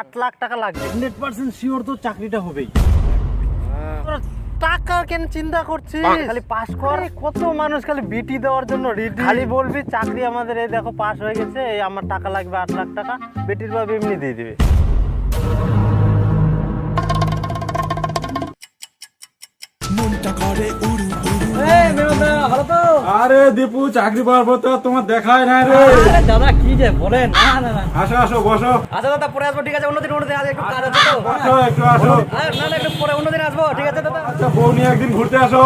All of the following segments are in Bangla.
আট লাখ টাকা লাগবে। হান্ড্রেড পার্সেন্ট শিওর তো চাকরিটা হবেই। তোরা টাকা কেন চিন্তা করছিস? খালি পাস কর। কত মানুষ খালি বিটি দেওয়ার জন্য রেডি খালি বলবি চাকরি আমাদের এই দেখো পাস হয়ে গেছে এই আমার টাকা লাগবে আট লাখ টাকা। বেটির বাবা এমনি দিয়ে দিবে। আরে দীপু চাকরি পাওয়ার পর তো তোমার দেখায় না রে। দাদা কি যে বলেন? না না না। আসো আসো বসো। আচ্ছা দাদা পরে আসব ঠিক আছে অন্যদিন অন্যদিন আজ একটু কাজ আছে তো। আসো একটু আসো। আরে, না না একটু পরে অন্যদিন আসব ঠিক আছে দাদা? আচ্ছা বউ নিয়ে একদিন ঘুরতে আসো।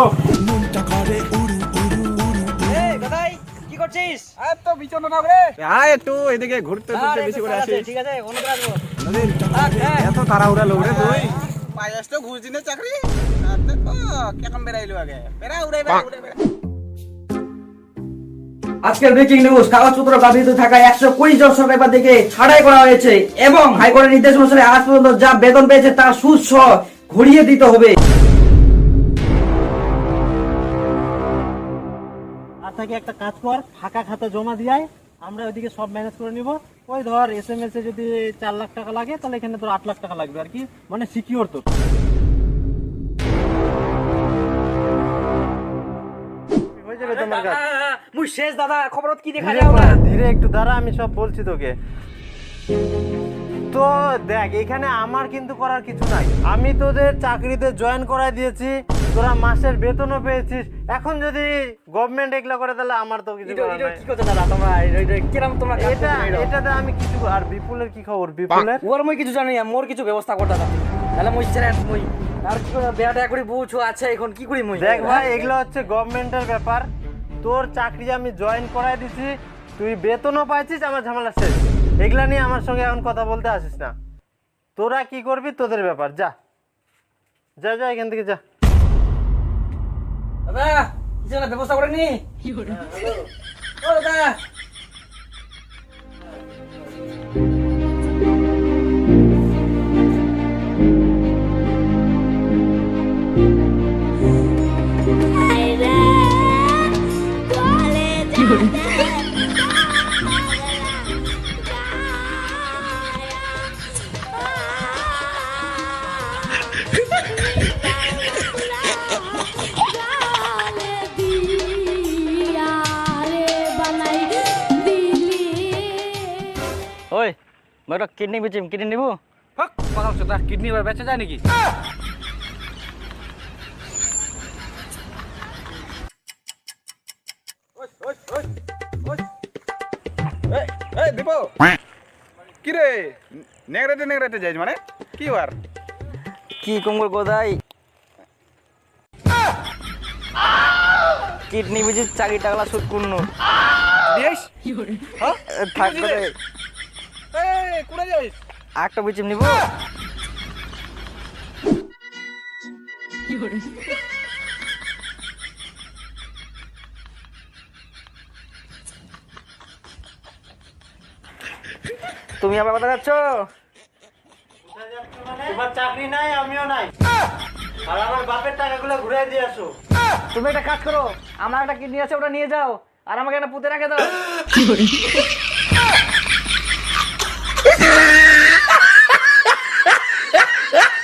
মনটা করে উড়ু উড়ু উড়ু এই দাদাই কি করছিস? তো বিচনা না রে। আয় একটু এদিকে ঘুরতে আরে, ঘুরতে বেশি করে আসিস। ঠিক আছে অন্যদিন আসব। হ্যাঁ। এত তাড়াহুড়া লোক রে তুই। পায়াস তো ঘুষ দিনে চাকরি। আর দেখো কেমন বেড়াইলো আগে? বেড়া উড়াই বেড়া উড়াই বেড়া। আজকের ব্রেকিং নিউজ কাগজপত্র বাধিত থাকা একশো কুড়ি জন সরকারি থেকে ছাড়াই করা হয়েছে এবং হাইকোর্টের নির্দেশ অনুসারে আজ পর্যন্ত যা বেতন পেয়েছে তার সুদ সহ ঘুরিয়ে দিতে হবে। আর একটা কাজ কর, ফাঁকা খাতা জমা দিয়াই আমরা ওইদিকে সব ম্যানেজ করে নিব। ওই ধর এস এম এস এ যদি চার লাখ টাকা লাগে, তাহলে এখানে তোর আট লাখ টাকা লাগবে আর কি মানে সিকিওর তোর। হয়ে যাবে তোমার দাদা, মুই শেষ দাদা খবরত কি দেখা যাও না? ধীরে একটু দাঁড়া আমি সব বলছি তোকে। তো দেখ এখানে আমার কিন্তু করার কিছু নাই। আমি তোদের চাকরিতে জয়েন করাই দিয়েছি তোরা মাসের বেতনও পেয়েছিস। এখন যদি গভর্নমেন্ট এগুলো করে তাহলে আমার তো কিছু করার নাই। কি করছ দাদা তোমরা তোমরা এটা এটাতে আমি কিছু আর বিপুলের কি খবর? বিপুলের? ওর মই কিছু জানি না মোর কিছু ব্যবস্থা করতে দাদা। তাহলে মই ছেড়ে মই। আর কি করে বেয়াটা করি বুঝছ আছে এখন কি করি মই? দেখ ভাই এগুলো হচ্ছে গভর্নমেন্টের ব্যাপার। তোর চাকরি আমি জয়েন করাই দিছি তুই বেতনও পাইছিস আমার ঝামেলা শেষ। এগুলা নিয়ে আমার সঙ্গে এখন কথা বলতে আসিস না। তোরা কি করবি তোদের ব্যাপার যা। যা যা এখান থেকে যা। দাদা কিছু না ব্যবস্থা করে নি? ও দাদা ওই মই একটা কিডনি বেচিম কিডনি নিবো হক পাগল চোদা কিডনি বার বেচা যায় নাকি এই, এই দীপ। কি রে নেগড়াতে নেগড়াতে যাইছ মানে? কি বার কি কমর গোদাই? কিডনি বেচি চাকরি টাকলা সুদ করুন দিয়েস? থাকবে রে। এই কুড়ে যাইস? একটা বেচিম নিব। তুমি আবার কথা যাচ্ছ? তোমার চাকরি নাই আমিও নাই। আর আমার বাপের টাকাগুলো ঘুরে দিয়ে আসো। তুমি একটা কাজ করো আমার একটা কিডনি আছে ওটা নিয়ে যাও আর আমাকে একটা পুঁতে রাখে দাও।